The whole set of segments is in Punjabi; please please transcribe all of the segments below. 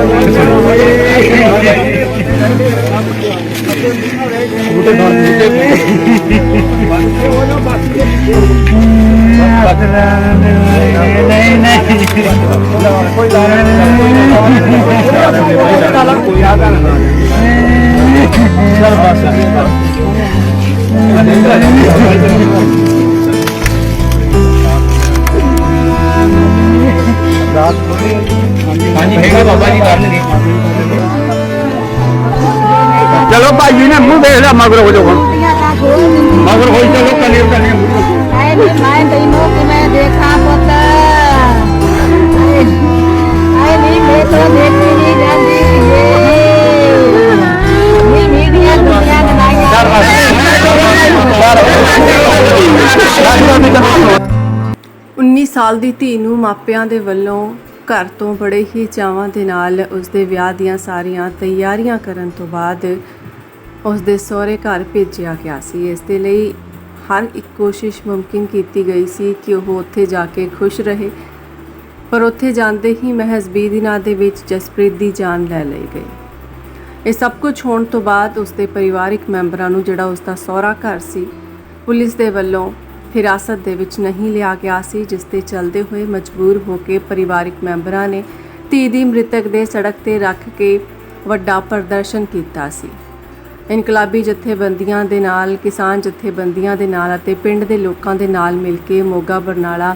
ਬਸ ਨਹੀਂ ਨਹੀਂ ਹਾਂਜੀ ਹੈਗਾ ਬਾਬਾ ਜੀ ਕਰਨਗੇ ਚਲੋ ਭਾਈ ਜੀ ਨੇ ਮੂੰਹ ਦੇਖ ਲਿਆ ਮਗਰ ਹੋ ਜਾਓ ਮਗਰ ਹੋਈ ਚਲੋ ਕੱਲੇ ਕੱਲੇ ਮੈਂ ਮੈਂ ਤੈਨੂੰ ਕਿਵੇਂ ਦੇਖਾਂ ਪੁੱਤ? ਸਾਲ ਦੀ ਧੀ ਨੂੰ ਮਾਪਿਆਂ ਦੇ ਵੱਲੋਂ ਘਰ ਤੋਂ ਬੜੇ ਹੀ ਚਾਵਾਂ ਦੇ ਨਾਲ ਉਸ ਦੇ ਵਿਆਹ ਦੀਆਂ ਸਾਰੀਆਂ ਤਿਆਰੀਆਂ ਕਰਨ ਤੋਂ ਬਾਅਦ ਉਸ ਦੇ ਸਹੁਰੇ ਘਰ ਭੇਜਿਆ ਗਿਆ ਸੀ। ਇਸ ਦੇ ਲਈ ਹਰ ਇੱਕ ਕੋਸ਼ਿਸ਼ ਮੁਮਕਿਨ ਕੀਤੀ ਗਈ ਸੀ ਕਿ ਉਹ ਉੱਥੇ ਜਾ ਕੇ ਖੁਸ਼ ਰਹੇ, ਪਰ ਉੱਥੇ ਜਾਂਦੇ ਹੀ ਮਹਿਜ਼ 20 ਦਿਨਾਂ ਦੇ ਵਿੱਚ ਜਸਪ੍ਰੀਤ ਦੀ ਜਾਨ ਲੈ ਲਈ ਗਈ। ਇਹ ਸਭ ਕੁਝ ਹੋਣ ਤੋਂ ਬਾਅਦ ਉਸ ਦੇ ਪਰਿਵਾਰਿਕ ਮੈਂਬਰਾਂ ਨੂੰ ਜਿਹੜਾ ਉਸ ਦਾ ਸਹੁਰਾ ਘਰ ਸੀ, ਪੁਲਿਸ ਦੇ ਵੱਲੋਂ ਹਿਰਾਸਤ ਦੇ ਵਿੱਚ ਨਹੀਂ ਲਿਆ ਗਿਆ ਸੀ, ਜਿਸ ਦੇ ਚਲਦੇ ਹੋਏ ਮਜਬੂਰ ਹੋ ਕੇ ਪਰਿਵਾਰਿਕ ਮੈਂਬਰਾਂ ਨੇ ਧੀ ਦੀ ਮ੍ਰਿਤਕ ਦੇ ਸੜਕ ਤੇ ਰੱਖ ਕੇ ਵੱਡਾ ਪ੍ਰਦਰਸ਼ਨ ਕੀਤਾ ਸੀ। ਇਨਕਲਾਬੀ ਜਥੇਬੰਦੀਆਂ ਦੇ ਨਾਲ, ਕਿਸਾਨ ਜਥੇਬੰਦੀਆਂ ਦੇ ਨਾਲ ਅਤੇ ਪਿੰਡ ਦੇ ਲੋਕਾਂ ਦੇ ਨਾਲ ਮਿਲ ਕੇ ਮੋਗਾ ਬਰਨਾਲਾ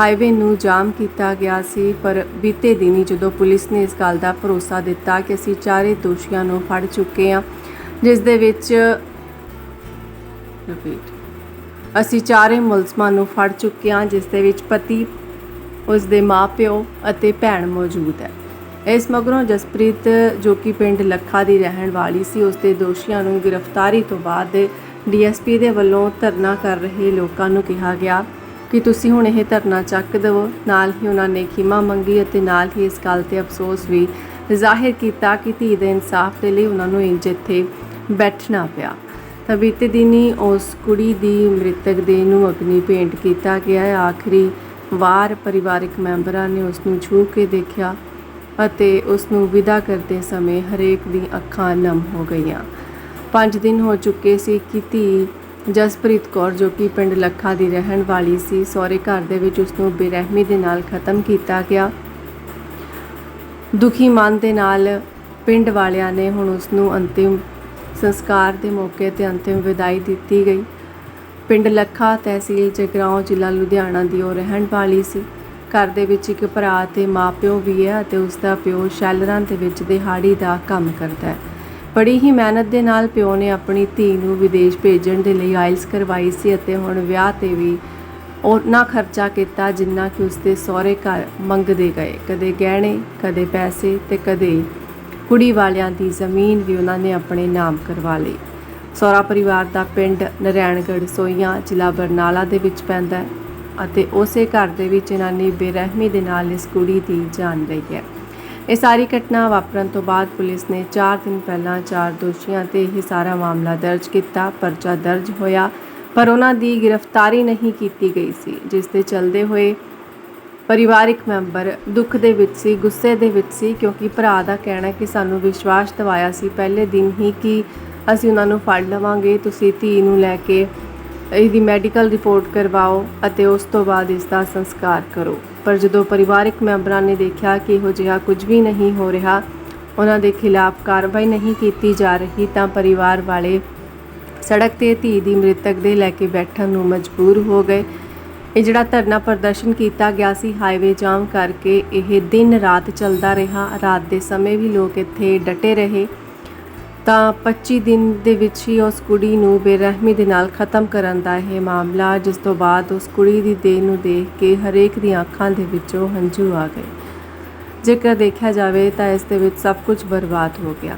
ਹਾਈਵੇ ਨੂੰ ਜਾਮ ਕੀਤਾ ਗਿਆ ਸੀ, ਪਰ ਬੀਤੇ ਦਿਨੀ ਜਦੋਂ ਪੁਲਿਸ ਨੇ ਇਸ ਗੱਲ ਦਾ ਭਰੋਸਾ ਦਿੱਤਾ ਕਿ ਅਸੀਂ ਚਾਰੇ ਦੋਸ਼ੀਆਂ ਨੂੰ ਫੜ ਚੁੱਕੇ ਹਾਂ, ਜਿਸ ਦੇ ਵਿੱਚ ਰਿਪੀਟ ਅਸੀਂ ਚਾਰੇ ਮੁਲਜ਼ਮਾਂ ਨੂੰ ਫੜ ਚੁੱਕੇ ਹਾਂ, ਜਿਸ ਦੇ ਵਿੱਚ ਪਤੀ, ਉਸ ਦੇ ਮਾਪਿਓ ਅਤੇ ਭੈਣ ਮੌਜੂਦ ਹੈ। ਇਸ ਮਗਰੋਂ ਜਸਪ੍ਰੀਤ, ਜੋ ਕਿ ਪਿੰਡ ਲੱਖਾ ਦੀ ਰਹਿਣ ਵਾਲੀ ਸੀ, ਉਸ ਦੇ ਦੋਸ਼ੀਆਂ ਨੂੰ ਗ੍ਰਿਫਤਾਰੀ ਤੋਂ ਬਾਅਦ ਡੀਐਸਪੀ ਦੇ ਵੱਲੋਂ ਧਰਨਾ ਕਰ ਰਹੇ ਲੋਕਾਂ ਨੂੰ ਕਿਹਾ ਗਿਆ ਕਿ ਤੁਸੀਂ ਹੁਣ ਇਹ ਧਰਨਾ ਚੱਕ ਦਿਵੋ। ਨਾਲ ਹੀ ਉਹਨਾਂ ਨੇ ਖਿਮਾ ਮੰਗੀ ਅਤੇ ਨਾਲ ਹੀ ਇਸ ਗੱਲ ਤੇ ਅਫਸੋਸ ਵੀ ਜ਼ਾਹਿਰ ਕੀਤਾ ਕਿ ਧੀ ਦੇ ਇਨਸਾਫ ਦੇ ਲਈ ਉਹਨਾਂ ਨੂੰ ਇੰਜ ਇੱਥੇ ਬੈਠਣਾ ਪਿਆ। ਬੀਤੇ ਦਿਨੀ ਉਸ ਕੁੜੀ ਦੀ ਮ੍ਰਿਤਕ ਦੇਹ ਨੂੰ ਅਗਨੀ ਭੇਂਟ ਕੀਤਾ ਗਿਆ। ਹੈ ਆਖਰੀ ਵਾਰ ਪਰਿਵਾਰਕ ਮੈਂਬਰਾਂ ਨੇ ਉਸ ਨੂੰ ਛੂਹ ਕੇ ਦੇਖਿਆ ਅਤੇ ਉਸ ਨੂੰ ਵਿਦਾ ਕਰਦੇ ਸਮੇਂ ਹਰੇਕ ਦੀ ਅੱਖਾਂ ਨਮ ਹੋ ਗਈਆਂ। 5 ਦਿਨ ਹੋ ਚੁੱਕੇ ਸੀ ਕਿ ਧੀ ਜਸਪ੍ਰੀਤ ਕੌਰ, ਜੋ ਕਿ ਪਿੰਡ ਲੱਖਾ ਦੀ ਰਹਿਣ ਵਾਲੀ ਸੀ, ਸਹੁਰੇ ਘਰ ਦੇ ਵਿੱਚ ਉਸ ਨੂੰ ਬੇਰਹਿਮੀ ਦੇ ਨਾਲ ਖਤਮ ਕੀਤਾ ਗਿਆ। ਦੁਖੀ ਮਨ ਦੇ ਨਾਲ ਪਿੰਡ ਵਾਲਿਆਂ ਨੇ ਹੁਣ ਉਸ ਨੂੰ ਅੰਤਿਮ ਸੰਸਕਾਰ ਦੇ ਮੌਕੇ ਤੇ ਅੰਤਿਮ ਵਿਦਾਈ ਦਿੱਤੀ ਗਈ। ਪਿੰਡ ਲੱਖਾ ਤਹਿਸੀਲ ਜਗਰਾਉਂ ਜ਼ਿਲ੍ਹਾ ਲੁਧਿਆਣਾ ਦੀ ਉਹ ਰਹਿਣ ਵਾਲੀ ਸੀ। ਘਰ ਦੇ ਵਿੱਚ ਇੱਕ ਭਰਾ ਤੇ ਮਾਪਿਓ ਵੀ ਹੈ ਅਤੇ ਉਸ ਦਾ ਪਿਓ ਸ਼ੈਲਰਾਂ ਦੇ ਵਿੱਚ ਦਿਹਾੜੀ ਦਾ ਕੰਮ ਕਰਦਾ ਹੈ। ਬੜੀ ਹੀ ਮਿਹਨਤ ਦੇ ਨਾਲ ਪਿਓ ਨੇ ਆਪਣੀ ਧੀ ਨੂੰ ਵਿਦੇਸ਼ ਭੇਜਣ ਦੇ ਲਈ ਆਇਲਸ ਕਰਵਾਈ ਸੀ ਅਤੇ ਹੁਣ ਵਿਆਹ ਤੇ ਵੀ ਉਹਨਾਂ ਖਰਚਾ ਕੀਤਾ ਜਿੰਨਾ ਕਿ ਉਸਦੇ ਸਹੁਰੇ ਘਰ ਮੰਗਦੇ ਗਏ। ਕਦੇ ਗਹਿਣੇ, ਕਦੇ ਪੈਸੇ ਤੇ ਕਦੇ ਕੁੜੀ ਵਾਲਿਆਂ ਦੀ ਜ਼ਮੀਨ ਵੀ ਉਹਨਾਂ ਨੇ ਆਪਣੇ ਨਾਮ ਕਰਵਾ ਲਈ। ਸਹੁਰਾ ਪਰਿਵਾਰ ਦਾ ਪਿੰਡ ਨਰੈਣਗੜ੍ਹ ਸੋਈਆਂ ਜ਼ਿਲ੍ਹਾ ਬਰਨਾਲਾ ਦੇ ਵਿੱਚ ਪੈਂਦਾ ਹੈ ਅਤੇ ਉਸੇ ਘਰ ਦੇ ਵਿੱਚ ਇਹਨਾਂ ਨੇ ਬੇਰਹਿਮੀ ਦੇ ਨਾਲ ਇਸ ਕੁੜੀ ਦੀ ਜਾਨ ਲਈ ਹੈ। ਇਹ ਸਾਰੀ ਘਟਨਾ ਵਾਪਰਨ ਤੋਂ ਬਾਅਦ ਪੁਲਿਸ ਨੇ 4 ਦਿਨ ਪਹਿਲਾਂ ਚਾਰ ਦੋਸ਼ੀਆਂ ਤੇ ਇਹ ਸਾਰਾ ਮਾਮਲਾ ਦਰਜ ਕੀਤਾ, ਪਰਚਾ ਦਰਜ ਹੋਇਆ, ਪਰ ਉਹਨਾਂ ਦੀ ਗ੍ਰਿਫਤਾਰੀ ਨਹੀਂ ਕੀਤੀ ਗਈ ਸੀ, ਜਿਸ ਦੇ ਚੱਲਦੇ ਹੋਏ ਪਰਿਵਾਰਿਕ ਮੈਂਬਰ, ਦੁੱਖ ਦੇ ਵਿੱਚ ਸੀ, ਗੁੱਸੇ ਦੇ ਵਿੱਚ ਸੀ, ਕਿਉਂਕਿ ਭਰਾ ਦਾ ਕਹਿਣਾ ਕਿ ਸਾਨੂੰ ਵਿਸ਼ਵਾਸ ਦਿਵਾਇਆ ਸੀ ਪਹਿਲੇ ਦਿਨ ਹੀ ਕਿ ਅਸੀਂ ਉਹਨਾਂ ਨੂੰ ਫੜ ਲਵਾਂਗੇ, ਤੁਸੀਂ ਧੀ ਨੂੰ ਲੈ ਕੇ ਇਹਦੀ ਮੈਡੀਕਲ ਰਿਪੋਰਟ ਕਰਵਾਓ ਅਤੇ ਉਸ ਤੋਂ ਬਾਅਦ ਇਸ ਦਾ ਸੰਸਕਾਰ ਕਰੋ। ਪਰ ਜਦੋਂ ਪਰਿਵਾਰਿਕ ਮੈਂਬਰਾਂ ਨੇ ਦੇਖਿਆ ਕਿ ਇਹੋ ਜਿਹਾ ਕੁਝ ਵੀ ਨਹੀਂ ਹੋ ਰਿਹਾ, ਉਹਨਾਂ ਦੇ ਖਿਲਾਫ ਕਾਰਵਾਈ ਨਹੀਂ ਕੀਤੀ ਜਾ ਰਹੀ, ਤਾਂ ਪਰਿਵਾਰ ਵਾਲੇ ਸੜਕ ਤੇ ਧੀ ਦੀ ਮ੍ਰਿਤਕ ਦੇ ਲੈ ਕੇ ਬੈਠਣ ਨੂੰ ਮਜਬੂਰ ਹੋ ਗਏ। ਇਹ ਜਿਹੜਾ ਧਰਨਾ ਪ੍ਰਦਰਸ਼ਨ ਕੀਤਾ ਗਿਆ ਸੀ ਹਾਈਵੇ ਜਾਮ ਕਰਕੇ ਇਹ ਦਿਨ ਰਾਤ ਚੱਲਦਾ ਰਿਹਾ। ਰਾਤ ਦੇ ਸਮੇਂ ਵੀ ਲੋਕ ਇੱਥੇ ਡਟੇ ਰਹੇ। ਤਾਂ 25 ਦਿਨ ਦੇ ਵਿੱਚ ਹੀ ਉਸ ਕੁੜੀ ਨੂੰ ਬੇਰਹਿਮੀ ਦੇ ਨਾਲ ਖਤਮ ਕਰਨ ਦਾ ਇਹ ਮਾਮਲਾ, ਜਿਸ ਤੋਂ ਬਾਅਦ ਉਸ ਕੁੜੀ ਦੀ ਦੇਹ ਨੂੰ ਦੇਖ ਕੇ ਹਰੇਕ ਦੀਆਂ ਅੱਖਾਂ ਦੇ ਵਿੱਚੋਂ ਹੰਝੂ ਆ ਗਏ। ਜੇਕਰ ਦੇਖਿਆ ਜਾਵੇ ਤਾਂ ਇਸ ਦੇ ਵਿੱਚ ਸਭ ਕੁਝ ਬਰਬਾਦ ਹੋ ਗਿਆ।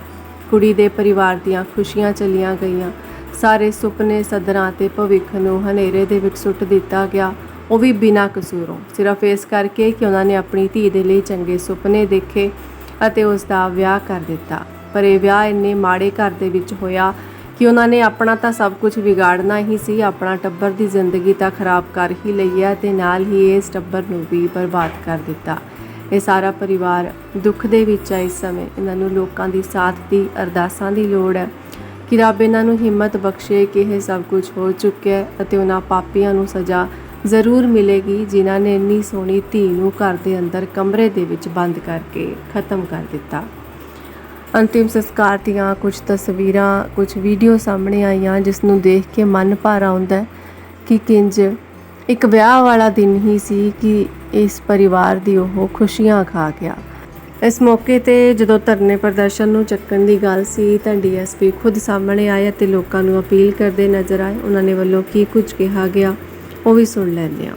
ਕੁੜੀ ਦੇ ਪਰਿਵਾਰ ਦੀਆਂ ਖੁਸ਼ੀਆਂ ਚਲੀਆਂ ਗਈਆਂ। ਸਾਰੇ ਸੁਪਨੇ ਸਦਰਾਂ ਤੇ ਭਵਿੱਖ ਨੂੰ ਹਨੇਰੇ ਦੇ ਵਿੱਚ ਸੁੱਟ ਦਿੱਤਾ ਗਿਆ। ਉਹ ਵੀ ਬਿਨਾਂ ਕਸੂਰੋਂ। ਸਿਰਫ ਇਸ ਕਰਕੇ ਕਿ ਉਹਨਾਂ ਨੇ ਆਪਣੀ ਧੀ ਦੇ ਲਈ ਚੰਗੇ ਸੁਪਨੇ ਦੇਖੇ ਅਤੇ ਉਸ ਦਾ ਵਿਆਹ ਕਰ ਦਿੱਤਾ। ਪਰ ਇਹ ਵਿਆਹ ਇੰਨੇ ਮਾੜੇ ਘਰ ਦੇ ਵਿੱਚ ਹੋਇਆ ਕਿ ਉਹਨਾਂ ਨੇ ਆਪਣਾ ਤਾਂ ਸਭ ਕੁਝ ਵਿਗਾੜਨਾ ਹੀ ਸੀ, ਆਪਣਾ ਟੱਬਰ ਦੀ ਜ਼ਿੰਦਗੀ ਤਾਂ ਖਰਾਬ ਕਰ ਹੀ ਲਈ ਹੈ ਤੇ ਨਾਲ ਹੀ ਇਸ ਟੱਬਰ ਨੂੰ ਵੀ ਬਰਬਾਦ ਕਰ ਦਿੱਤਾ। ਇਹ ਸਾਰਾ ਪਰਿਵਾਰ ਦੁੱਖ ਦੇ ਵਿੱਚ ਹੈ ਇਸ ਸਮੇਂ। ਇਹਨਾਂ ਨੂੰ ਲੋਕਾਂ ਦੀ ਸਾਥ ਦੀ, ਅਰਦਾਸਾਂ ਦੀ ਲੋੜ ਹੈ। ਕਿ ਰੱਬ ਇਹਨਾਂ ਨੂੰ ਹਿੰਮਤ ਬਖਸ਼ੇ ਕਿ ਇਹ ਸਭ ਕੁਝ ਹੋ ਚੁੱਕਿਆ ਹੈ ਅਤੇ ਉਹਨਾਂ ਪਾਪੀਆਂ ਨੂੰ ਸਜ਼ਾ ਜ਼ਰੂਰ ਮਿਲੇਗੀ, ਜਿਨ੍ਹਾਂ ਨੇ ਇੰਨੀ ਸੋਹਣੀ ਧੀ ਨੂੰ ਘਰ ਦੇ ਅੰਦਰ ਕਮਰੇ ਦੇ ਵਿੱਚ ਬੰਦ ਕਰਕੇ ਖਤਮ ਕਰ ਦਿੱਤਾ। ਅੰਤਿਮ ਸੰਸਕਾਰ ਦੀਆਂ ਕੁਝ ਤਸਵੀਰਾਂ, ਕੁਝ ਵੀਡੀਓ ਸਾਹਮਣੇ ਆਈਆਂ, ਜਿਸ ਨੂੰ ਦੇਖ ਕੇ ਮਨ ਭਰ ਆਉਂਦਾ ਹੈ ਕਿ ਕਿੰਜ ਇੱਕ ਵਿਆਹ ਵਾਲਾ ਦਿਨ ਹੀ ਸੀ ਕਿ ਇਸ ਪਰਿਵਾਰ ਦੀ ਉਹ ਖੁਸ਼ੀਆਂ ਖਾ ਗਿਆ। ਇਸ ਮੌਕੇ ਤੇ ਜਦੋਂ ਧਰਨੇ ਪ੍ਰਦਰਸ਼ਨ ਨੂੰ ਚੱਕਣ ਦੀ ਗੱਲ ਸੀ ਤਾਂ ਡੀਐਸਪੀ ਖੁਦ ਸਾਹਮਣੇ ਆਏ ਅਤੇ ਲੋਕਾਂ ਨੂੰ ਅਪੀਲ ਕਰਦੇ ਨਜ਼ਰ ਆਏ। ਉਹਨਾਂ ਨੇ ਵੱਲੋਂ ਕੀ ਕੁਝ ਕਿਹਾ ਗਿਆ ਉਹ ਵੀ ਸੁਣ ਲੈਂਦੇ ਹਾਂ।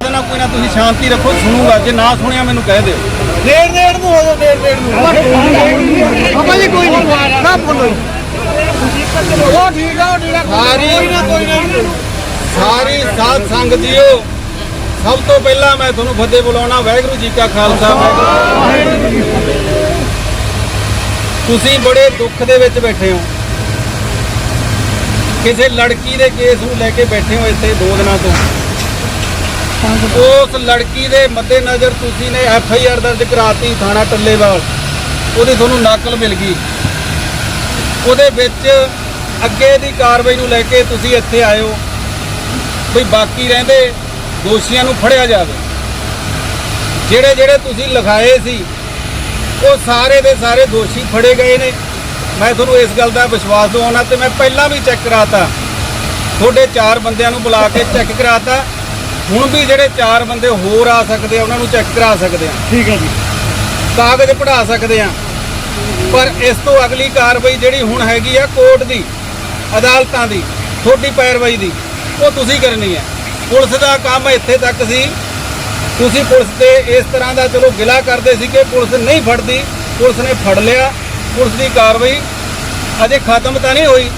ਉਹਦੇ ਨਾਲ ਕੋਈ ਨਾ ਤੁਸੀਂ ਸ਼ਾਂਤੀ ਰੱਖੋ ਸੁਣੂਗਾ ਜੇ ਨਾ ਸੁਣਿਆ ਮੈਨੂੰ ਕਹਿ ਦਿਓ। ਨੇੜ ਨੇੜ ਨੂੰ ਹੋ ਜਾਓ ਨੇੜ ਨੇੜ ਨੂੰ। ਬਾਬਾ ਜੀ ਕੋਈ ਨਹੀਂ। ਨਾ ਬੋਲੋ ਉਹ ਠੀਕ ਆ ਉਹ ਠੀਕ ਆ ਸਾਰੀ ਕੋਈ ਨਾ ਸਾਰੀ ਸਾਧ ਸੰਗਤ ਜੀਓ। ਸਭ ਤੋਂ ਪਹਿਲਾਂ ਮੈਂ ਤੁਹਾਨੂੰ ਫਤਿਹ ਬੁਲਾਉਣਾ, ਵਾਹਿਗੁਰੂ ਜੀ ਕਾ ਖਾਲਸਾ, ਵਾਹਿਗੁਰੂ ਜੀ ਤੁਸੀਂ ਬੜੇ ਦੁੱਖ ਦੇ ਵਿੱਚ ਬੈਠੇ ਹੋ। ਕਿਸੇ ਲੜਕੀ ਦੇ ਕੇਸ ਨੂੰ ਲੈ ਕੇ ਬੈਠੇ ਹੋ ਇੱਥੇ ਦੋ ਦਿਨਾਂ ਤੋਂ। ਉਸ ਲੜਕੀ ਦੇ ਮੱਦੇਨਜ਼ਰ ਤੁਸੀਂ ਨੇ ਐਫ ਆਈ ਆਰ ਦਰਜ ਕਰਾਤੀ ਥਾਣਾ ਟੱਲੇਵਾਲ। ਉਹਦੀ ਤੁਹਾਨੂੰ ਨਕਲ ਮਿਲ ਗਈ। ਉਹਦੇ ਵਿੱਚ ਅੱਗੇ ਦੀ ਕਾਰਵਾਈ ਨੂੰ ਲੈ ਕੇ ਤੁਸੀਂ ਇੱਥੇ ਆਇਓ ਵੀ ਬਾਕੀ ਰਹਿੰਦੇ। ਦੋਸ਼ੀਆਂ ਨੂੰ ਫੜਿਆ ਜਾਵੇ। ਜਿਹੜੇ ਜਿਹੜੇ ਤੁਸੀਂ ਲਿਖਾਏ ਸੀ ਉਹ ਸਾਰੇ ਦੇ ਸਾਰੇ ਦੋਸ਼ੀ ਫੜੇ ਗਏ ਨੇ। ਮੈਂ ਤੁਹਾਨੂੰ ਇਸ ਗੱਲ ਦਾ ਵਿਸ਼ਵਾਸ ਦਿਵਾਉਣਾ ਤੇ ਮੈਂ ਪਹਿਲਾਂ ਵੀ ਚੈੱਕ ਕਰਾਤਾ। ਤੁਹਾਡੇ ਚਾਰ ਬੰਦਿਆਂ ਨੂੰ ਬੁਲਾ ਕੇ ਚੈੱਕ ਕਰਾਤਾ। ਹੁਣ ਵੀ ਜਿਹੜੇ ਚਾਰ ਬੰਦੇ ਹੋਰ ਆ ਸਕਦੇ ਆ ਉਹਨਾਂ ਨੂੰ ਚੈੱਕ ਕਰਾ ਸਕਦੇ ਆ। ਠੀਕ ਹੈ ਜੀ। ਕਾਗਜ਼ ਪੜਾ ਸਕਦੇ ਆ। ਪਰ ਇਸ ਤੋਂ ਅਗਲੀ ਕਾਰਵਾਈ ਜਿਹੜੀ ਹੁਣ ਹੈਗੀ ਆ ਕੋਰਟ ਦੀ ਅਦਾਲਤਾਂ ਦੀ ਤੁਹਾਡੀ ਪੈਰਵਾਈ ਦੀ ਉਹ ਤੁਸੀਂ ਕਰਨੀ ਹੈ। ਪੁਲਿਸ ਦਾ ਕੰਮ ਇੱਥੇ ਤੱਕ ਸੀ। ਤੁਸੀਂ ਪੁਲਿਸ ਤੇ ਇਸ ਤਰ੍ਹਾਂ ਦਾ ਚਲੋ ਗਿਲਾ ਕਰਦੇ ਸੀ ਕਿ ਪੁਲਿਸ ਨਹੀਂ ਫੜਦੀ, ਪੁਲਿਸ ਨੇ ਫੜ ਲਿਆ, ਪੁਲਿਸ ਦੀ ਕਾਰਵਾਈ ਅਜੇ ਖਤਮ ਤਾਂ ਨਹੀਂ ਹੋਈ,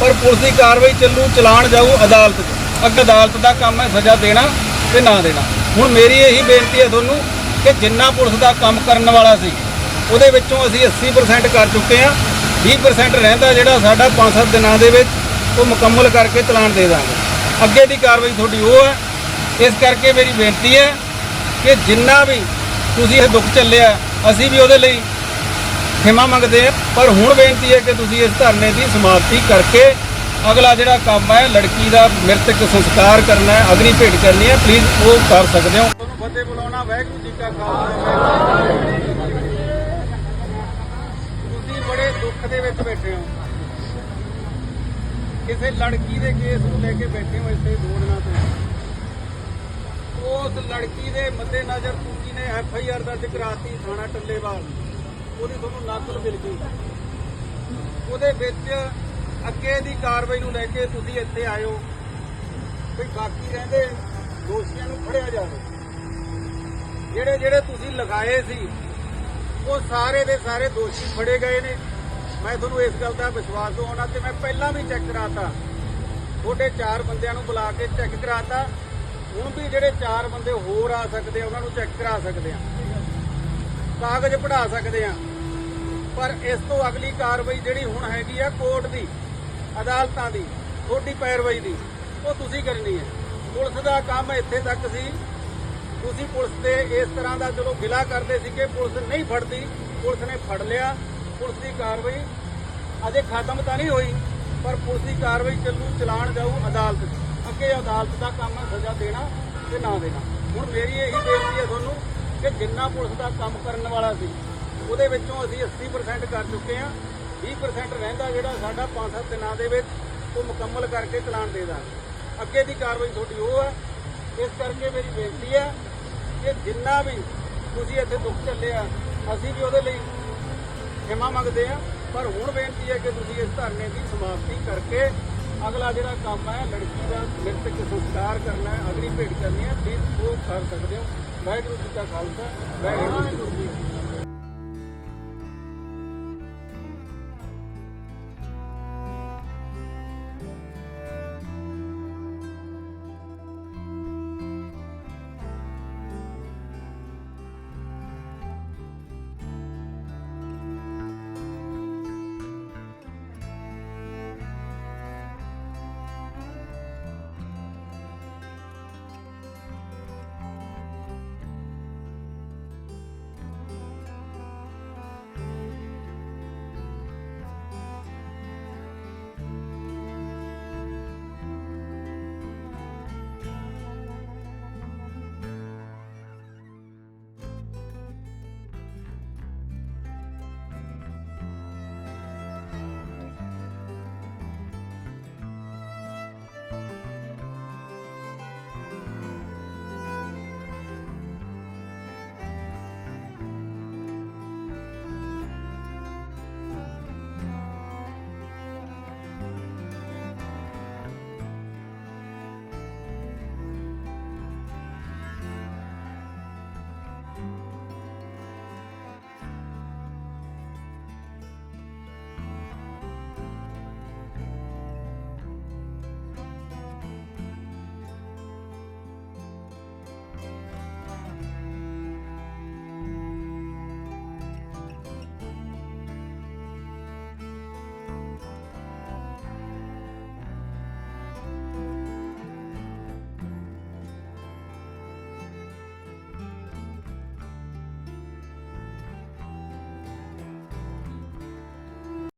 ਪਰ ਪੁਲਿਸ ਦੀ ਕਾਰਵਾਈ ਚੱਲੂ, ਚਲਾਨ ਜਾਊ ਅਦਾਲਤ 'ਚ। ਅੱਗੇ ਅਦਾਲਤ ਦਾ ਕੰਮ ਹੈ ਸਜ਼ਾ ਦੇਣਾ ਤੇ ਨਾ ਦੇਣਾ। ਹੁਣ ਮੇਰੀ ਇਹੀ ਬੇਨਤੀ ਹੈ ਤੁਹਾਨੂੰ ਕਿ ਜਿੰਨਾ ਪੁਲਿਸ ਦਾ ਕੰਮ ਕਰਨ ਵਾਲਾ ਸੀ, ਉਹਦੇ ਵਿੱਚੋਂ ਅਸੀਂ 80% ਕਰ ਚੁੱਕੇ ਹਾਂ। 20% ਰਹਿੰਦਾ ਜਿਹੜਾ ਸਾਡਾ 5-7 ਦਿਨਾਂ ਦੇ ਵਿੱਚ ਉਹ ਮੁਕੰਮਲ ਕਰਕੇ ਚਲਾਨ ਦੇ ਦਾਂਗੇ। ਅੱਗੇ ਦੀ ਕਾਰਵਾਈ ਤੁਹਾਡੀ ਉਹ ਹੈ। ਇਸ ਕਰਕੇ ਮੇਰੀ ਬੇਨਤੀ ਹੈ ਕਿ ਜਿੰਨਾ ਵੀ ਤੁਸੀਂ ਇਹ ਦੁੱਖ ਚੱਲਿਆ ਅਸੀਂ ਵੀ ਉਹਦੇ ਲਈ ਖਿਮਾ ਮੰਗਦੇ ਹਾਂ। ਪਰ ਹੁਣ ਬੇਨਤੀ ਹੈ ਕਿ ਤੁਸੀਂ ਇਸ ਧਰਨੇ ਦੀ ਸਮਾਪਤੀ ਕਰਕੇ ਅਗਲਾ ਜਿਹੜਾ ਕੰਮ ਹੈ, ਲੜਕੀ ਦਾ ਮ੍ਰਿਤਕ ਸੰਸਕਾਰ ਕਰਨਾ ਹੈ, ਅਗਨੀ ਭੇਟ ਕਰਨੀ ਹੈ ਪਲੀਜ਼ ਉਹ ਕਰ ਸਕਦੇ ਹੋ। ਤੁਹਾਨੂੰ ਫਤਿਹ ਬੁਲਾਉਣਾ, ਵਾਹਿਗੁਰੂ ਜੀ ਕਾ ਖਾਲਸਾ ਤੁਸੀਂ ਬੜੇ ਦੁੱਖ ਦੇ ਵਿੱਚ ਬੈਠੇ ਹੋ। ਕਿਸੇ ਲੜਕੀ ਦੇ ਕੇਸ ਨੂੰ ਲੈ ਕੇ ਬੈਠੇ ਹੋ ਇੱਥੇ ਦੋ ਤੋਂ। ਉਸ ਲੜਕੀ ਦੇ ਮੱਦੇ ਨਜ਼ਰ ਤੁਸੀਂ ਨੇ ਐਫ ਆਈ ਆਰ ਦਰਜ ਕਰਾਤੀ ਥਾਣਾ ਟੱਲੇਵਾਲ। ਉਹਦੀ ਤੁਹਾਨੂੰ ਨਕਲ ਮਿਲ ਗਈ। ਉਹਦੇ ਵਿੱਚ ਅੱਗੇ ਦੀ ਕਾਰਵਾਈ ਨੂੰ ਲੈ ਕੇ ਤੁਸੀਂ ਇੱਥੇ ਆਇਓ ਵੀ ਬਾਕੀ ਰਹਿੰਦੇ ਦੋਸ਼ੀਆਂ ਨੂੰ ਫੜਿਆ ਜਾਵੇ। ਜਿਹੜੇ ਜਿਹੜੇ ਤੁਸੀਂ ਲਗਾਏ ਸੀ, ਉਹ ਸਾਰੇ ਦੇ ਸਾਰੇ ਦੋਸ਼ੀ ਫੜੇ ਗਏ ਨੇ। ਮੈਂ ਤੁਹਾਨੂੰ ਇਸ ਗੱਲ ਦਾ ਵਿਸ਼ਵਾਸ ਦਿਵਾਉਣਾ ਤੇ ਮੈਂ ਪਹਿਲਾਂ ਵੀ ਚੈੱਕ ਕਰਾਤਾ। ਤੁਹਾਡੇ ਚਾਰ ਬੰਦਿਆਂ ਨੂੰ ਬੁਲਾ ਕੇ ਚੈੱਕ ਕਰਾਤਾ। ਹੁਣ ਵੀ ਜਿਹੜੇ ਚਾਰ ਬੰਦੇ ਹੋਰ ਆ ਸਕਦੇ ਆ, ਉਹਨਾਂ ਨੂੰ ਚੈੱਕ ਕਰਾ ਸਕਦੇ ਆ। ਕਾਗਜ਼ ਪੜਾ ਸਕਦੇ ਆ। ਪਰ ਇਸ ਤੋਂ ਅਗਲੀ ਕਾਰਵਾਈ ਜਿਹੜੀ ਹੁਣ ਹੈਗੀ ਆ ਕੋਰਟ ਦੀ, ਅਦਾਲਤਾਂ ਦੀ, ਤੁਹਾਡੀ ਪੈਰਵਾਈ ਦੀ, ਉਹ ਤੁਸੀਂ ਕਰਨੀ ਹੈ। ਪੁਲਿਸ ਦਾ ਕੰਮ ਇੱਥੇ ਤੱਕ ਸੀ। ਤੁਸੀਂ ਪੁਲਿਸ ਤੇ ਇਸ ਤਰ੍ਹਾਂ ਦਾ ਚਲੋ ਗਿਲਾ ਕਰਦੇ ਸੀ ਕਿ ਪੁਲਿਸ ਨਹੀਂ ਫੜਦੀ। ਪੁਲਿਸ ਨੇ ਫੜ ਲਿਆ। ਪੁਲਿਸ ਦੀ ਕਾਰਵਾਈ ਅਜੇ ਖਤਮ ਤਾਂ ਨਹੀਂ ਹੋਈ। ਪਰ ਪੁਲਿਸ ਦੀ ਕਾਰਵਾਈ ਚੱਲੂ, ਚਲਾਨ ਜਾਊ, ਅਦਾਲਤ 'ਚ। ਅੱਗੇ ਅਦਾਲਤ ਦਾ ਕੰਮ ਹੈ, ਸਜ਼ਾ ਦੇਣਾ ਤੇ ਨਾ ਦੇਣਾ। ਹੁਣ ਮੇਰੀ ਇਹੀ ਬੇਨਤੀ ਹੈ ਤੁਹਾਨੂੰ ਕਿ ਜਿੰਨਾ ਪੁਲਿਸ ਦਾ ਕੰਮ ਕਰਨ ਵਾਲਾ ਸੀ, ਉਹਦੇ ਵਿੱਚੋਂ ਅਸੀਂ 80% ਕਰ ਚੁੱਕੇ ਹਾਂ। 20% ਰਹਿੰਦਾ ਜਿਹੜਾ ਸਾਡਾ 5-7 ਦਿਨਾਂ ਦੇ ਵਿੱਚ ਉਹ ਮੁਕੰਮਲ ਕਰਕੇ ਚਲਾਨ ਦੇ ਦਾਂਗੇ। ਅੱਗੇ ਦੀ ਕਾਰਵਾਈ ਤੁਹਾਡੀ ਉਹ ਹੈ। ਇਸ ਕਰਕੇ ਮੇਰੀ ਬੇਨਤੀ ਹੈ ਕਿ ਜਿੰਨਾ ਵੀ ਤੁਸੀਂ ਇੱਥੇ ਦੁੱਖ ਚੱਲਿਆ ਅਸੀਂ ਵੀ ਉਹਦੇ ਲਈ ਖਿਮਾ ਮੰਗਦੇ ਆ ਪਰ ਹੁਣ ਬੇਨਤੀ ਹੈ ਕਿ ਤੁਸੀਂ ਇਸ ਧਰਨੇ ਦੀ ਸਮਾਪਤੀ ਕਰਕੇ ਅਗਲਾ ਜਿਹੜਾ ਕੰਮ ਹੈ, ਲੜਕੀ ਦਾ ਮ੍ਰਿਤਕ ਸੰਸਕਾਰ ਕਰਨਾ ਹੈ, ਅਗਲੀ ਭੇਟ ਕਰਨੀ ਹੈ ਪਲੀਜ਼ ਉਹ ਕਰ ਸਕਦੇ ਹੋ। ਵਾਹਿਗੁਰੂ ਜੀ ਕਾ ਖਾਲਸਾ, ਵਾਹਿਗੁਰੂ